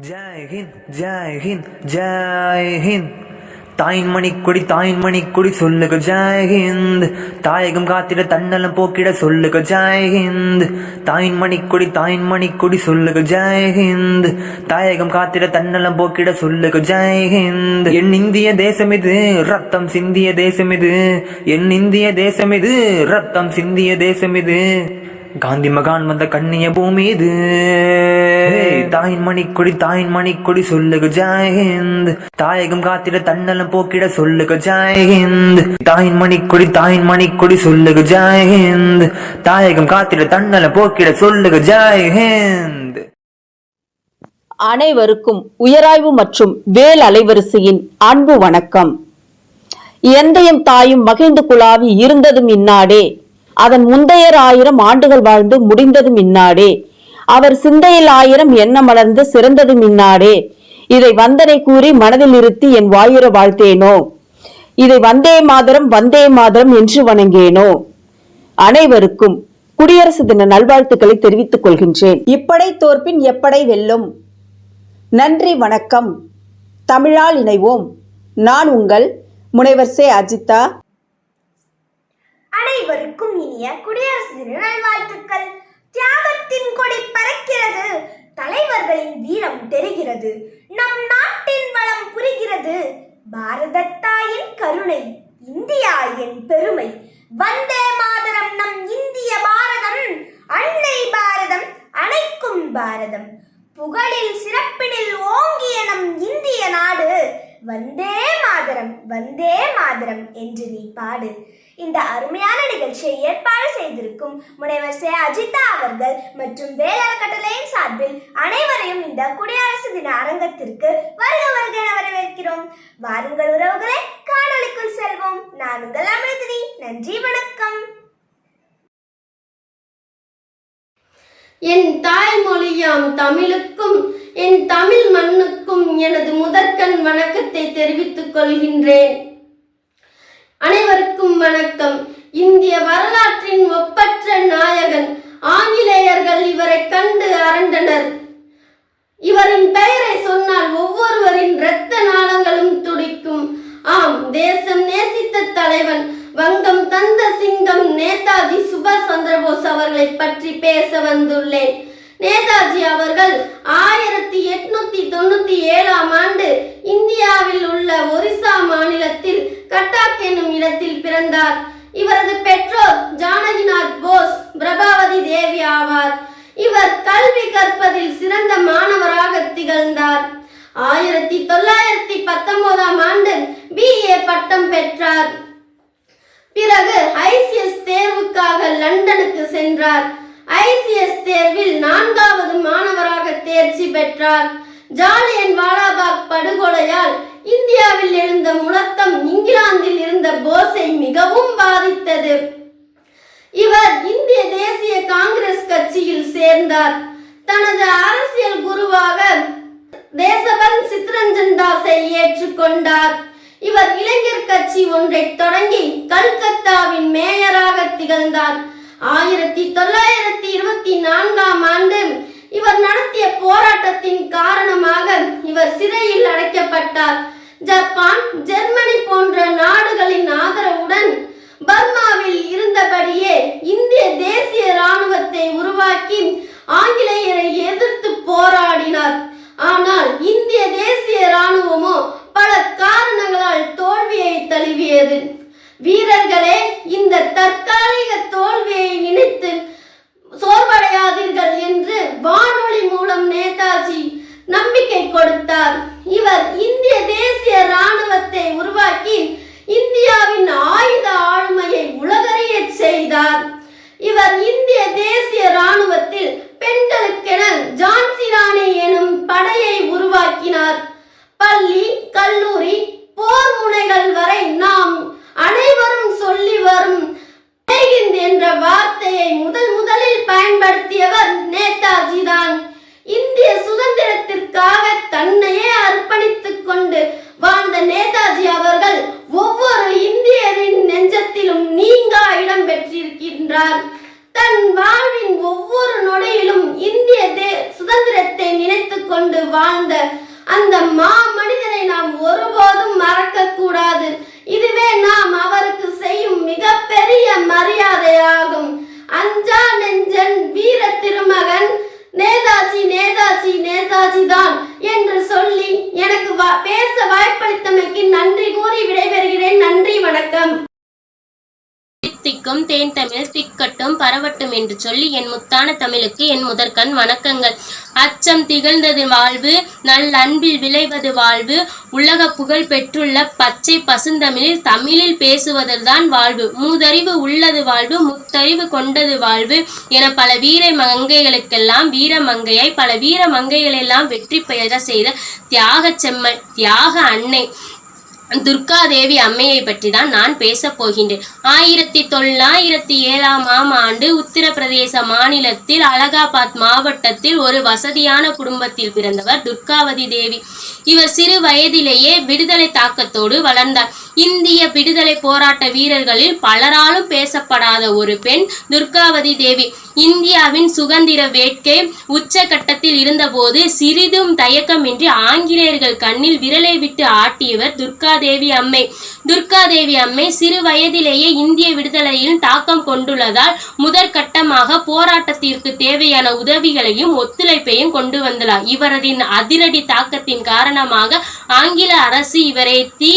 ஜெய் ஹிந்த் ஜெய் ஹிந்த் ஜெய் ஹிந்த். தாயின் மணிக்கொடி தாயின் மணிக்கொடி சொல்லுக ஜெய் ஹிந்த். தாயகம் காத்திட தன்னலம் போக்கிட சொல்லுக ஜெய் ஹிந்த். தாயின் கொடி தாயின் மணி கொடி சொல்லுக ஜெய் ஹிந்த். தாயகம் காத்திட தன்னலம் போக்கிட சொல்லுக ஜெய் ஹிந்த். என் இந்திய தேசம் இது ரத்தம் சிந்திய தேசம் இது. என் இந்திய தேசம் இது ரத்தம் சிந்திய தேசம் இது. காந்தி மகான் வந்த கண்ணிய பூமி இது தாயின் மணிக்கொடி தாயின் மணிக்கொடி சொல்லுக ஜெய் ஹிந்த். தாயகம் காத்திட தன்னலம் போக்கிட சொல்லுக ஜெய் ஹிந்த். தாயின் மணிக்கொடி தாயின் மணிக்கொடி சொல்லுக ஜெய் ஹிந்த். தாயகம் காத்திட தன்னலம் போக்கிட சொல்லுக ஜெய் ஹிந்த். அனைவருக்கும் உயராய்வு மற்றும் வேல் அலைவரிசையின் அன்பு வணக்கம். எந்தையும் தாயும் மகிழ்ந்து குழாவி இருந்ததும் இன்னாடே அதன் முந்தையர் ஆயிரம் ஆண்டுகள் வாழ்ந்து முடிந்ததும் இன்னாடே. அவர் சிந்தையில் ஆயிரம் எண்ணம் மலர்ந்து சிறந்ததும் இன்னாடே. இதை வந்தனை கூறி மனதில் இருத்தி என் வாயுர வாழ்த்தேனோ? இதை வந்தே மாதரம் வந்தே மாதரம் என்று வணங்கேனோ? அனைவருக்கும் குடியரசு தின நல்வாழ்த்துக்களை தெரிவித்துக் கொள்கின்றேன். இப்படை தோற்பின் எப்படை வெல்லும்? நன்றி வணக்கம். தமிழால் இணைவோம். நான் உங்கள் முனைவர் சே. அஜிதா. அனைவருக்கும் இனிய குடியரசு தின நல்வாழ்த்துக்கள். தியாகத்தின் கொடி பறக்கிறது. தலைவர்களின் வீரம் தெரிகிறது. நம் நாட்டின் வளம் புரிகிறது. பாரத தாயின் கருணை இந்தியா என் பெருமை. வந்தே மாதரம் நம் இந்திய பாரதம். அன்னை பாரதம் அணைக்கும் பாரதம். புகழில் சிறப்பினில் ஓங்கிய நம் இந்திய நாடு. வந்தே மாதரம் வந்தே மாதரம் என்று நீ பாடு. இந்த அருமையான நிகழ்ச்சியை ஏற்பாடு செய்திருக்கும் முனைவர் சே. அஜிதா அவர்கள் மற்றும் வேளாண் கட்டளையின் சார்பில் அனைவரையும் இந்த குடியரசு தின அரங்கத்திற்கு வருக வருக என வரவேற்கிறோம். வாருங்கள் உறவுகளை காணொலிக்குள் செல்வோம். நான் உங்கள் அமிர்தினி. நன்றி வணக்கம். என் தாய்மொழியாம் தமிழுக்கும் என் தமிழ் மண்ணுக்கும் எனது முதற்கண் வணக்கத்தை தெரிவித்துக் கொள்கின்றேன். அனைவருக்கும் வணக்கம். இந்திய வரலாற்றின் ஒப்பற்ற நாயகன் ஆங்கிலேயர்கள் இவரை கண்டு அரண்டனர். இவரின் பெயரை சொன்னால் ஒவ்வொருவரின் இரத்த நாளங்களும் துடிக்கும். ஆம் தேசம் நேசித்த தலைவன் வங்கம் தந்த சிங்கம் நேதாஜி சுபாஷ் சந்திரபோஸ் அவர்களை பற்றி பேச வந்துள்ளேன். நேதாஜி அவர்கள் ஆயிரத்தி எட்நூத்தி தொண்ணூத்தி ஏழாம் ஆண்டு இந்தியாவில் உள்ள ஒரிசா மாநிலத்தில் கட்டாக் என்னும் இடத்தில் பிறந்தார். இவரது பெற்றோர் ஜானகிநாத் போஸ் பிரபாவதி தேவி ஆவார். இவர் கல்வி கற்பதில் சிறந்த மாணவராக திகழ்ந்தார். ஆயிரத்தி தொள்ளாயிரத்தி பத்தொன்பதாம் ஆண்டு பிஏ பட்டம் பெற்றார். பிறகு ஐசிஎஸ் தேர்வுக்காக லண்டனுக்கு சென்றார். ஐசிஎஸ் தேர்வில் நான்காவது மாணவராக தேர்ச்சி பெற்றார். ஜாலியன் வாலாபாக் படுகொலையால் இந்தியாவில் எழுந்த முழக்கம் இங்கிலாந்தில் இருந்த போஸை மிகவும் பாதித்தது. இவர் இந்திய தேசிய காங்கிரஸ் கட்சியில் சேர்ந்தார். தனது அரசியல் குருவாக தேசபந்த் சித்ரஞ்சன் தாஸை ஏற்றுக்கொண்டார். இவர் இளைஞர் கட்சி ஒன்றை தொடங்கி கல்கத்தாவின் மேயராக திகழ்ந்தார். ஆயிரத்தி தொள்ளாயிரத்தி இருபத்தி நான்காம் ஆண்டு இவர் நடத்திய போராட்டத்தின் காரணமாக இவர் சிறையில் அடைக்கப்பட்டார். ஜப்பான் ஜெர்மனி போன்ற நாடுகளின் ஆதரவுடன் பர்மாவில் இருந்தபடியே இந்திய தேசிய ராணுவத்தை உருவாக்கி ஆங்கிலேயரை எதிர்த்து போராடினார். ஆனால் இந்திய தேசிய ராணுவமோ பல காரணங்களால் தழுவியது வீரர்களே இந்த தற்காலிக தோல்வியை நினைத்து சோர்வடையாதீர்கள் என்று வானொலி மூலம் நேதாஜி நம்பிக்கை கொடுத்தார் இவர் இந்திய தேசிய ராணுவத்தை உருவாக்கி இந்தியாவின் ஆயுத ஆளுமையை உலகறியச் செய்தார் இவர் இந்திய தேசிய ராணுவத்தில் பெண்களுக்கென ஜான்சி ராணி எனும் படையை உருவாக்கினார் பள்ளி கல்லூரி போர் முனைகள் வரை நாம் அனைவரும் சொல்லி வரும் ஜெய் ஹிந்த் என்ற வார்த்தையை முதல் முதலில் பயன்படுத்தியவர் நேதாஜி தான் இந்திய சுதந்திரத்திற்காக தன்னையே அர்ப்பணித்துக் கொண்டு வாழ்ந்த நேதாஜி அவர்கள் ஒவ்வொரு இந்தியரின் நெஞ்சத்திலும் நீங்கா இடம் பெற்றிருக்கின்றார் தன் வாழ்வின் ஒவ்வொரு நொடியிலும் இந்திய சுதந்திரத்தை நினைத்து கொண்டு வாழ்ந்த அந்த மா மனிதனை நாம் ஒருபோதும் மறக்க கூடாது. இதுவே நாம் அவருக்கு செய்யும் மிகப்பெரிய மரியாதையாகும். அஞ்சா நெஞ்சன் வீர திருமகன் நேதாஜி நேதாஜி நேதாஜி தான் என்று சொல்லி எனக்கு வா- பேச வாய்ப்பளித்தமைக்கு நன்றி கூறி விடைபெறுகிறேன். திக்கும் தேன் தமிழ் திக்கட்டும் பரவட்டும் என்று சொல்லி என் முத்தான தமிழுக்கு என் முதற்கண் வணக்கங்கள். அச்சம் திகழ்ந்தது வாழ்வு நல் அன்பில் விளைவது வாழ்வு உலக புகழ் பெற்றுள்ள பச்சை பசுந்தமிழில் தமிழில் பேசுவதுதான் வாழ்வு. மூதறிவு உள்ளது வாழ்வு முத்தறிவு கொண்டது வாழ்வு என பல வீர மங்கைகளுக்கெல்லாம் வீர மங்கையாய் பல வீர மங்கைகளெல்லாம் வெற்றி பெயர செய்த தியாக செம்மல் தியாக அன்னை. துர்காதேவி அம்மையை பற்றி தான் நான் பேசப் போகின்றேன். ஆயிரத்தி தொள்ளாயிரத்தி ஏழாம் ஆம் ஆண்டு உத்தரப்பிரதேச மாநிலத்தில் அலகாபாத் மாவட்டத்தில் ஒரு வசதியான குடும்பத்தில் பிறந்தவர் துர்காவதி தேவி. இவர் சிறு வயதிலேயே விடுதலை தாக்கத்தோடு வளர்ந்தார். இந்திய விடுதலை போராட்ட வீரர்களில் பலராலும் பேசப்படாத ஒரு பெண் துர்காவதி தேவி. இந்தியாவின் சுதந்திர வேட்கை உச்சகட்டத்தில் இருந்தபோது சிறிதும் தயக்கமின்றி ஆங்கிலேயர்கள் கண்ணில் விரலை விட்டு ஆட்டியவர் துர்காதேவி அம்மை. துர்காதேவி அம்மை சிறு வயதிலேயே இந்திய விடுதலையில் தாக்கம் கொண்டுள்ளதால் முதற்கட்டமாக போராட்டத்திற்கு தேவையான உதவிகளையும் ஒத்துழைப்பையும் கொண்டு வந்தலாம் இவரதின் அதிரடி தாக்கத்தின் காரணமாக ஆங்கில அரசு இவரை தீ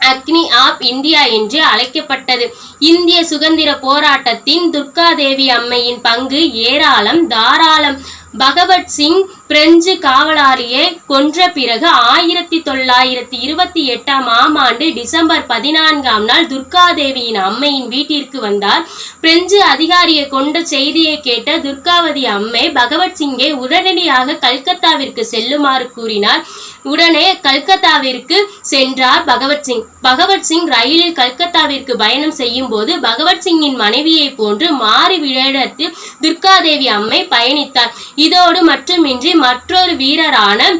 அக்னி ஆப் இந்தியா என்று அழைக்கப்பட்டது. இந்திய சுதந்திர போராட்டத்தின் துர்காதேவி அம்மையின் பங்கு ஏராளம் தாராளம். பகவத் சிங் பிரெஞ்சு காவலாளியை கொன்ற பிறகு ஆயிரத்தி தொள்ளாயிரத்தி இருபத்தி எட்டாம் ஆம் ஆண்டு டிசம்பர் பதினான்காம் நாள் துர்காதேவியின் அம்மையின் வீட்டிற்கு வந்தார். பிரெஞ்சு அதிகாரியை கொண்ட செய்தியை கேட்ட துர்காவதி அம்மை பகவத் சிங்கை உடனடியாக கல்கத்தாவிற்கு செல்லுமாறு கூறினார். உடனே கல்கத்தாவிற்கு சென்றார் பகவத் சிங். பகவத் சிங் ரயிலில் கல்கத்தாவிற்கு பயணம் செய்யும் போது பகவத் சிங்கின் மனைவியை போன்று மாறி விழத்து துர்காதேவி அம்மை பயணித்தார். இதோடு மட்டுமின்றி மற்றொரு வீரரான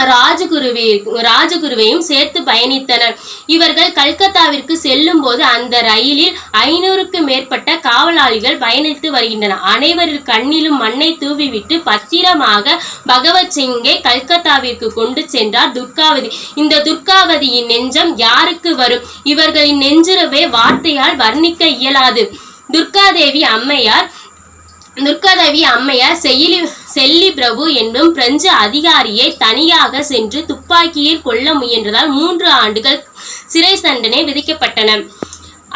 ராஜகுருவே ராஜகுருவையும் சேர்த்து பயணித்தனர். இவர்கள் கல்கத்தாவிற்கு செல்லும் போது அந்த ரயிலில் ஐநூறுக்கு மேற்பட்ட காவலாளிகள் பயணித்து வருகின்றனர். அனைவரின் கண்ணிலும் மண்ணை தூவிவிட்டு பத்திரமாக பகவத் சிங்கை கல்கத்தாவிற்கு கொண்டு சென்றார் துர்காவதி. இந்த துர்காவதியின் நெஞ்சம் யாருக்கு வரும்? இவர்களின் நெஞ்சுறவே வார்த்தையால் வர்ணிக்க இயலாது. துர்காதேவி அம்மையார் துர்காதேவி அம்மையார் செயலி செல்லி பிரபு என்னும் பிரெஞ்சு அதிகாரியை தனியாக சென்று துப்பாக்கியில் கொல்ல முயன்றதால் மூன்று ஆண்டுகள் சிறை தண்டனை விதிக்கப்பட்டன.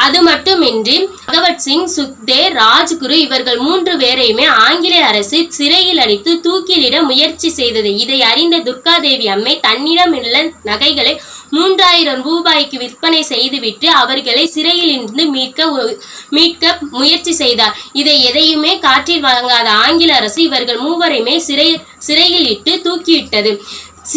அது மட்டுமின்றி பகவத் சிங் சுக்தே ராஜ்குரு இவர்கள் மூன்று பேரையுமே ஆங்கிலேய அரசு சிறையில் அடைத்து தூக்கிலிட முயற்சி செய்தது. இதை அறிந்த துர்காதேவி அம்மை தன்னிடம் உள்ள நகைகளை மூன்றாயிரம் ரூபாய்க்கு விற்பனை செய்துவிட்டு அவர்களை சிறையில் இருந்து மீட்க மீட்க முயற்சி செய்தார். இதை எதையுமே காற்றில் வழங்காத ஆங்கில அரசு இவர்கள் மூவரையுமே சிறை சிறையில் இட்டு தூக்கிவிட்டது.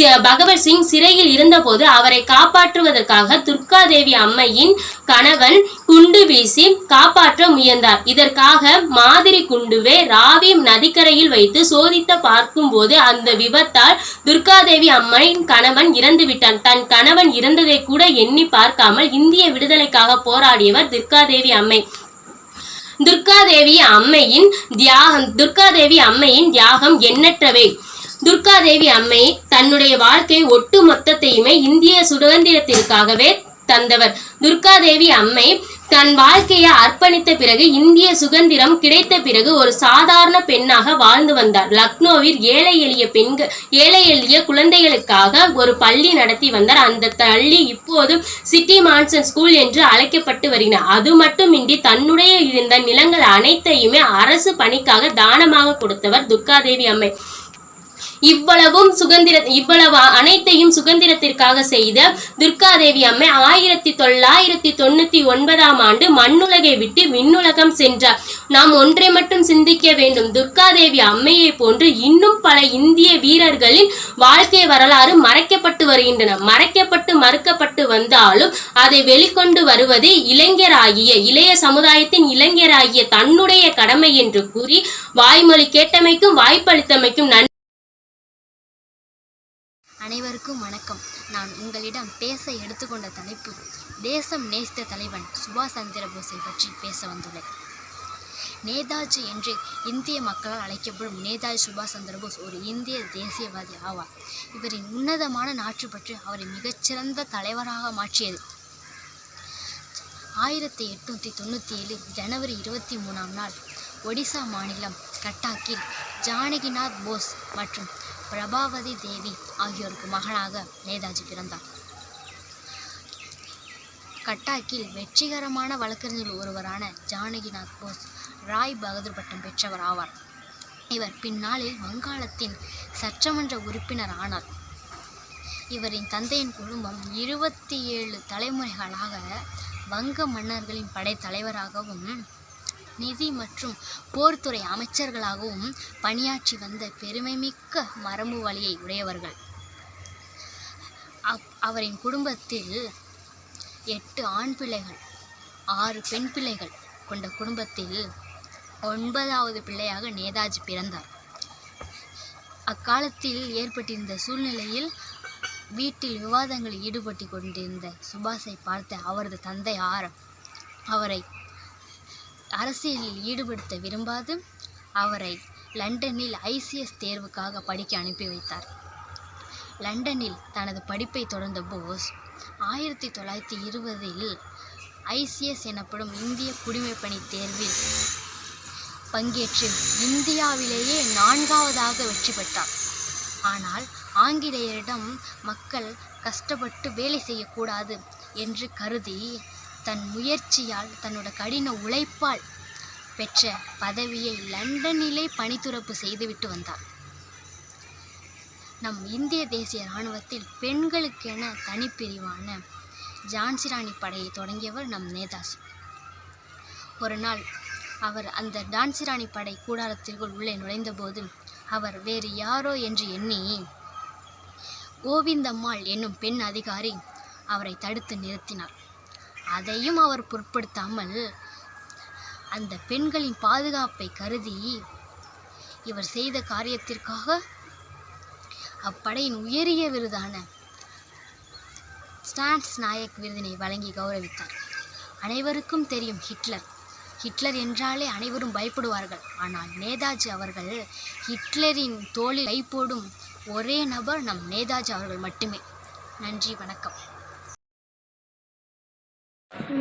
பகவத் சிங் சிறையில் இருந்தபோது அவரை காப்பாற்றுவதற்காக துர்காதேவி அம்மையின் கணவன் குண்டு வீசி காப்பாற்ற முயன்றார். இதற்காக மாதிரி குண்டுவை ராவி நதிக்கரையில் வைத்து சோதித்து பார்க்கும்போது அந்த விபத்தால் துர்காதேவி அம்மையின் கணவன் இறந்து விட்டான் தன் கணவன் இறந்ததை கூட எண்ணி பார்க்காமல் இந்திய விடுதலைக்காக போராடியவர் துர்காதேவி அம்மை. துர்காதேவி அம்மையின் தியாகம் துர்காதேவி அம்மையின் தியாகம் எண்ணற்றவை. துர்காதேவி அம்மை தன்னுடைய வாழ்க்கை ஒட்டு மொத்தத்தையுமே இந்திய சுதந்திரத்திற்காகவே தந்தவர். துர்காதேவி அம்மை தன் வாழ்க்கையை அர்ப்பணித்த பிறகு இந்திய சுதந்திரம் கிடைத்த பிறகு ஒரு சாதாரண பெண்ணாக வாழ்ந்து வந்தார். லக்னோவில் ஏழை எளிய பெண்கள் ஏழை எளிய குழந்தைகளுக்காக ஒரு பள்ளி நடத்தி வந்தார். அந்த பள்ளி இப்போது சிட்டி மான்சன் ஸ்கூல் என்று அழைக்கப்பட்டு வருகிறார் அது மட்டுமின்றி தன்னுடைய இருந்த நிலங்கள் அனைத்தையுமே அரசு பணிக்காக தானமாக கொடுத்தவர் துர்காதேவி அம்மை. இவ்வளவும் சுதந்திர இவ்வளவு அனைத்தையும் சுதந்திரத்திற்காக செய்த துர்காதேவி அம்மை ஆயிரத்தி தொள்ளாயிரத்தி தொண்ணூத்தி ஒன்பதாம் ஆண்டு மண்ணுலகை விட்டு விண்ணுலகம் சென்றார். நாம் ஒன்றை மட்டும் சிந்திக்க வேண்டும். துர்காதேவி அம்மையை போன்று இன்னும் பல இந்திய வீரர்களின் வாழ்க்கை வரலாறு மறைக்கப்பட்டு வருகின்றன. மறைக்கப்பட்டு மறுக்கப்பட்டு வந்தாலும் அதை வெளிக்கொண்டு வருவது இளைஞராகிய இளைய சமுதாயத்தின் இளைஞராகிய தன்னுடைய கடமை என்று கூறி வாய்மொழி கேட்டமைக்கும் வாய்ப்பளித்தமைக்கும் நன்றி. அனைவருக்கும் வணக்கம். நான் உங்களிடம் பேச எடுத்துக்கொண்ட தலைப்பு தேசம் நேசித்த தலைவன் சுபாஷ் சந்திர போஸை பற்றி பேச வந்துள்ளேன். நேதாஜி என்று இந்திய மக்களால் அழைக்கப்படும் நேதாஜி சுபாஷ் சந்திரபோஸ் ஒரு இந்திய தேசியவாதி ஆவார். இவரின் உன்னதமான நாட்டுப்பற்று அவரை மிகச்சிறந்த தலைவராக மாற்றியது. ஆயிரத்தி எட்நூற்றி தொண்ணூற்றி ஏழு ஜனவரி இருபத்தி மூணாம் நாள் ஒடிசா மாநிலம் கட்டாக்கில் ஜானகிநாத் போஸ் மற்றும் பிரபாவதி தேவி ஆகியோருக்கு மகனாக நேதாஜி பிறந்தார். கட்டாக்கில் வெற்றிகரமான வழக்கறிஞர்கள் ஒருவரான ஜானகிநாத் போஸ் ராய் பகதூர் பட்டம் பெற்றவர் ஆவார். இவர் பின்னாளில் வங்காளத்தின் சட்டமன்ற உறுப்பினர் ஆனார். இவரின் தந்தையின் குடும்பம் இருபத்தி ஏழு தலைமுறைகளாக வங்க மன்னர்களின் படைத்தலைவராகவும் நிதி மற்றும் போர்த்துறை அமைச்சர்களாகவும் பணியாற்றி வந்த பெருமைமிக்க மரபு வழியை உடையவர்கள். அப் அவரின் குடும்பத்தில் எட்டு ஆண் பிள்ளைகள் ஆறு பெண் பிள்ளைகள் கொண்ட குடும்பத்தில் ஒன்பதாவது பிள்ளையாக நேதாஜி பிறந்தார். அக்காலத்தில் ஏற்பட்டிருந்த சூழ்நிலையில் வீட்டில் விவாதங்களில் ஈடுபட்டு கொண்டிருந்த சுபாஷை பார்த்த அவரது தந்தை ஆர் அவரை அரசியலில் ஈடுபடுத்த விரும்பாது. அவரை லண்டனில் ஐசிஎஸ் தேர்வுக்காக படிக்க அனுப்பி வைத்தார். லண்டனில் தனது படிப்பை தொடர்ந்த போஸ் ஆயிரத்தி தொள்ளாயிரத்தி இருபதில் ஐசிஎஸ் எனப்படும் இந்திய குடிமைப்பணி தேர்வில் பங்கேற்று இந்தியாவிலேயே நான்காவதாக வெற்றி பெற்றார். ஆனால் ஆங்கிலேயரிடம் மக்கள் கஷ்டப்பட்டு வேலை செய்யக்கூடாது என்று கருதி தன் முயற்சியால் தன்னோட கடின உழைப்பால் பெற்ற பதவியை லண்டனிலே பணித்துறப்பு செய்துவிட்டு வந்தார் நம் இந்திய தேசிய இராணுவத்தில் பெண்களுக்கென தனிப்பிரிவான ஜான்சி ராணி படையை தொடங்கியவர் நம் நேதாஜி. ஒரு நாள் அவர் அந்த டான்சி ராணி படை கூடாரத்திற்குள் உள்ளே நுழைந்தபோது அவர் வேறு யாரோ என்று எண்ணி கோவிந்தம்மாள் என்னும் பெண் அதிகாரி அவரை தடுத்து நிறுத்தினார் அதையும் அவர் பொருட்படுத்தாமல் அந்த பெண்களின் பாதுகாப்பை கருதி இவர் செய்த காரியத்திற்காக அப்படையின் உயரிய விருதான ஸ்டான்ஸ் நாயக் விருதினை வழங்கி கௌரவித்தார். அனைவருக்கும் தெரியும் ஹிட்லர். ஹிட்லர் என்றாலே அனைவரும் பயப்படுவார்கள். ஆனால் நேதாஜி அவர்கள் ஹிட்லரின் தோளில் கை போடும் ஒரே நபர் நம் நேதாஜி அவர்கள் மட்டுமே. நன்றி வணக்கம்.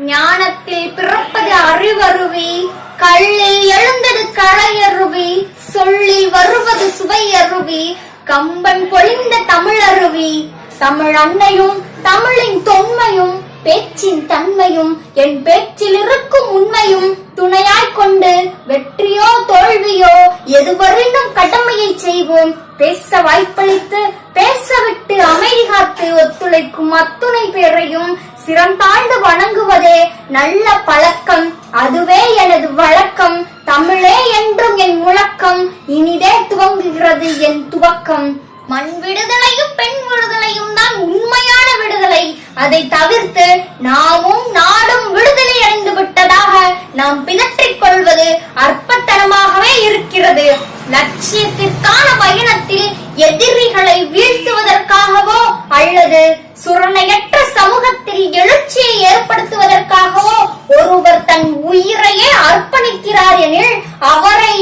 ஞானத்தில் பிறப்பது அறிவருவி கல்லில் எழுந்தது கலையருவி சொல்லில் வருவது சுவையருவி கம்பன் பொழிந்த தமிழருவி தமிழ் அன்னையும் தமிழின் தொன்மையும் பேச்சின் தன்மையும் என் பேச்சில் இருக்கும் உண்மையும் துணையாய்க் கொண்டு வெற்றியோ தோல்வியோ எதுவரையும் கடமையை செய்வோம். பேச வாய்ப்பளித்து பேச விட்டு அமைதி காத்து ஒத்துழைக்கும் அத்துணை பேரையும் சிறந்தாழ்ந்து வணங்குவதே நல்ல பழக்கம். அதுவே எனது வழக்கம். தமிழே என்றும் என் முழக்கம். இனிதே துவங்குகிறது என் துவக்கம். மண் விடுதலையும் பெண் விடுதலையும் தான் உண்மையான விடுதலை. அதை தவிர்த்து நாமும் நாடும் விடுதலை அடைந்து விட்டதாக நாம் பிதற்றிக் கொள்வது அற்பத்தனமாகவே இருக்கிறது. லட்சியத்திற்கான பயணத்தில் எதிரிகளை வீழ்த்துவதற்காகவோ அல்லது சுரணையற்ற சமூகத்தில் எழுச்சியை ஏற்படுத்துவதற்காகவோ ஒருவர் தன் உயிரையே அர்ப்பணிக்கிறார் எனில் அவரை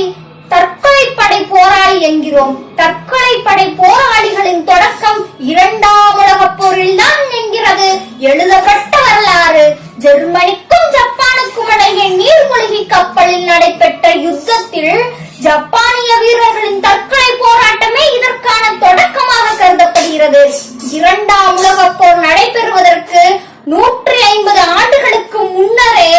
தற்கொலை படை போராளி என்கிறோம். தற்கொலை படை போராளிகளின் தொடக்கம் இரண்டாம் உலகப் போரில் தான் என்கிறது எழுதப்பட்ட வரலாறு. ஜெர்மனிக்கும் ஜப்பானுக்கும் இடையே நீர்மூழ்கி கப்பலில் நடைபெற்ற யுத்தத்தில் ஜப்பானிய வீரர்களின் தற்கொலை போராட்டமே இதற்கான தொடக்கமாக கருதப்படுகிறது. இரண்டாம் உலகப் போர் நடைபெறுவதற்கு நூற்றி ஐம்பது ஆண்டுகளுக்கு முன்னரே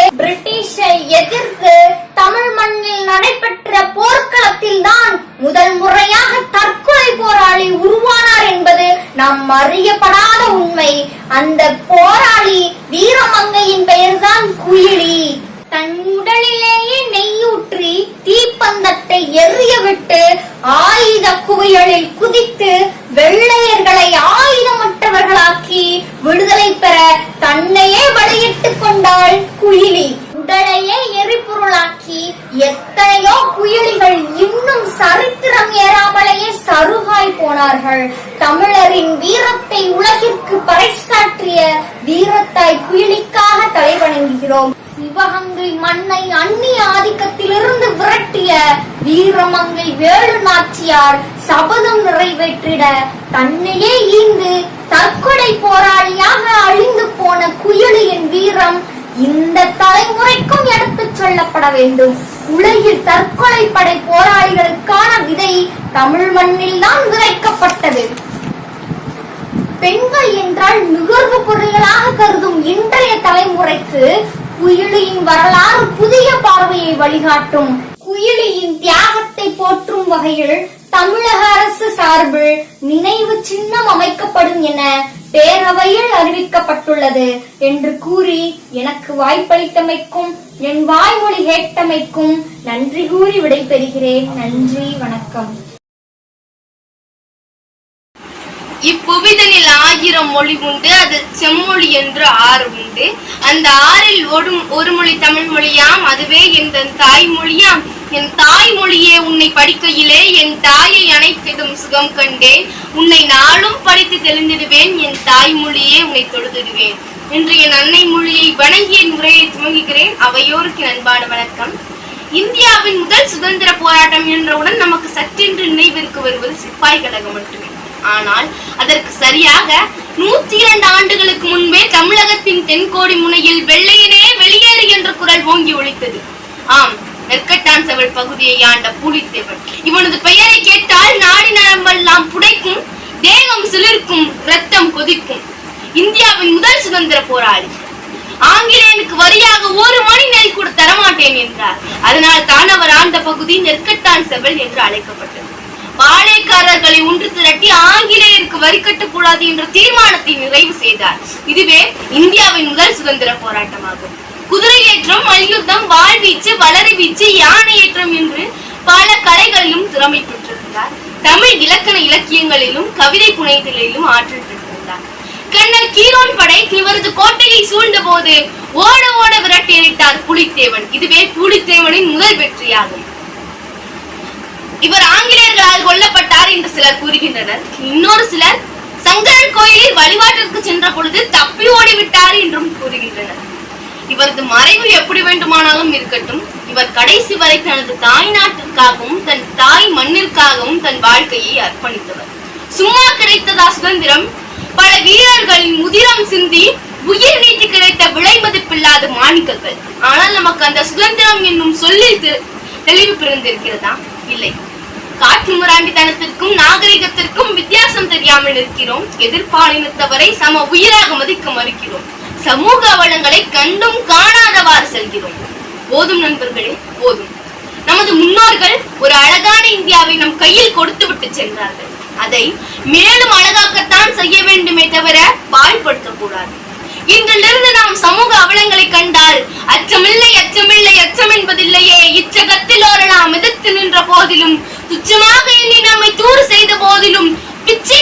சருகாய் தமிழரின் வீரத்தை உலகிற்கு பறைசாற்றிய வீரத்தாய் குயிலிக்காக தலைவணங்குகிறோம். சிவகங்கை மண்ணை அந்நிய ஆதிக்கத்திலிருந்து விரட்டிய வீரமங்கை வேலு நாச்சியார் சபதம் நிறைவேற்றிட தன்னையே ஈந்து தற்கொலை போராளியாக அழிந்து போன குயிலியின் வீரம் இந்த தலைமுறைக்கும் எடுத்துச் சொல்லப்பட வேண்டும். உலகில் தற்கொலை படை போராளிகளுக்கான விதை தமிழ் மண்ணில் தான் விதைக்கப்பட்டது. பெண்கள் என்றால் நுகர்வு பொருள்களாக கருதும் இன்றைய தலைமுறைக்கு குயிலியின் வரலாறு புதிய பார்வையை வழிகாட்டும். குயிலியின் தியாகத்தை போற்றும் வகையில் தமிழக அரசு சார்பில் நினைவு சின்னம் அமைக்கப்படும் என பேரவையில் அறிவிக்கப்பட்டுள்ளது என்று கூறி எனக்கு வாய்ப்பளித்தமைக்கும் என் வாய்மொழி கேட்டமைக்கும் நன்றி கூறி விடைபெறுகிறேன். நன்றி வணக்கம். இப்புவிதனில் ஆயிரம் மொழி உண்டு அது செம்மொழி என்று ஆறு உண்டு. அந்த ஆறில் ஒரு ஒரு மொழி தமிழ் மொழியாம் அதுவே என் தாய்மொழியாம் என் தாய்மொழியே உன்னை படிக்கையிலே என் தாயை அணைத்திடும் சுகம் கண்டேன். உன்னை நாளும் படித்து தெளிந்திடுவேன் என் தாய்மொழியே உன்னை தொழுதிடுவேன். இன்றைய நன்னை மொழியை வணங்கிய முறையை துவங்குகிறேன். அவையோருக்கு நண்பான வணக்கம். இந்தியாவின் முதல் சுதந்திர போராட்டம் என்றவுடன் நமக்கு சற்றென்று நினைவிற்கு வருவது சிப்பாய் கழகம் மட்டுமே. ஆனால் அதற்கு சரியாக நூத்தி இரண்டு ஆண்டுகளுக்கு முன்பே தமிழகத்தின் தென்கோடி முனையில் வெள்ளையனே வெளியேறு என்ற குரல் ஓங்கி ஒழித்தது. ஆம் நெற்கட்டான் செவல் பகுதியை ஆண்ட பூலித்தேவன். இவனது பெயரை கேட்டால் நாடி நரம்பெல்லாம் புடைக்கும் தேகம் சிலிர்க்கும் ரத்தம் கொதிக்கும். இந்தியாவின் முதல் சுதந்திர போராளி. ஆங்கிலேயனுக்கு வரியாக ஒரு மணி நெல் கூட தரமாட்டேன் என்றார். அதனால் தான் அவர் ஆண்ட பகுதி நெற்கட்டான் செவல் என்று அழைக்கப்பட்டது. பாளையக்காரர்களை ஒன்று திரட்டி ஆங்கிலேயருக்கு வரி கட்டக்கூடாது என்ற தீர்மானத்தை நிறைவு செய்தார். இதுவே இந்தியாவின் முதல் சுதந்திர போராட்டமாகும். குதிரை ஏற்றம் மல்யுத்தம் வாழ்வீச்சு வளரி வீச்சு யானை ஏற்றம் என்று பல கலைகளிலும் திறமை பெற்றிருந்தார். தமிழ் இலக்கண இலக்கியங்களிலும் கவிதை புனைதலிலும் ஆற்றல் பெற்றார் கண்ணல் கீரோன் படை இவரது கோட்டையை சூழ்ந்த போது ஓட ஓட விரட்டியடித்தார் புலித்தேவன். இதுவே புலித்தேவனின் முதல் வெற்றியாகும். இவர் ஆங்கிலேயர்களால் கொல்லப்பட்டார் என்று சிலர் கூறுகின்றனர். இன்னொரு சிலர் சங்கரன் கோயிலில் வழிபாட்டிற்கு சென்ற பொழுது தப்பி ஓடிவிட்டார் என்றும் கூறுகின்றனர். இவரது மறைவு எப்படி வேண்டுமானாலும் இருக்கட்டும். இவர் கடைசி வரை தனது தாய் நாட்டிற்காகவும் தன் தாய் மண்ணிற்காகவும் தன் வாழ்க்கையை அர்ப்பணித்தவர். சும்மா கிடைத்ததா சுதந்திரம்? பல வீரர்களின் முதிரம் சிந்தி உயிர் நீட்டி கிடைத்த விலை மதிப்பில்லாத மாணிக்கங்கள். ஆனால் நமக்கு அந்த சுதந்திரம் என்னும் சொல்லில் தெளிவு பிறந்திருக்கிறதா? இல்லை. காற்று முராண்டித்தனத்திற்கும் நாகரிகத்திற்கும் வித்தியாசம் தெரியாமல் இருக்கிறோம் எதிர்பாலினத்தவரை சம உயிராக மதிக்க மறுக்கிறோம். சமூக வளங்களை கண்டும் காணாதவாறு செல்கிறோம். போதும் நண்பர்களே போதும். நமது முன்னோர்கள் ஒரு அழகான இந்தியாவை நம் கையில் கொடுத்து விட்டு சென்றார்கள். அதை மேலும் அழகாக்கத்தான் செய்ய வேண்டுமே தவிர பாழ்படுத்தக்கூடாது இன்றிலிருந்து நாம் சமூக அவலங்களை கண்டால் அச்சமில்லை அச்சமில்லை அச்சம் என்பதில்லையே இச்சகத்தில் ஒரு நாம் எதிர்த்து நின்ற போதிலும் துச்சமாக எண்ணி நம்மை தூறு செய்த போதிலும் பிச்சை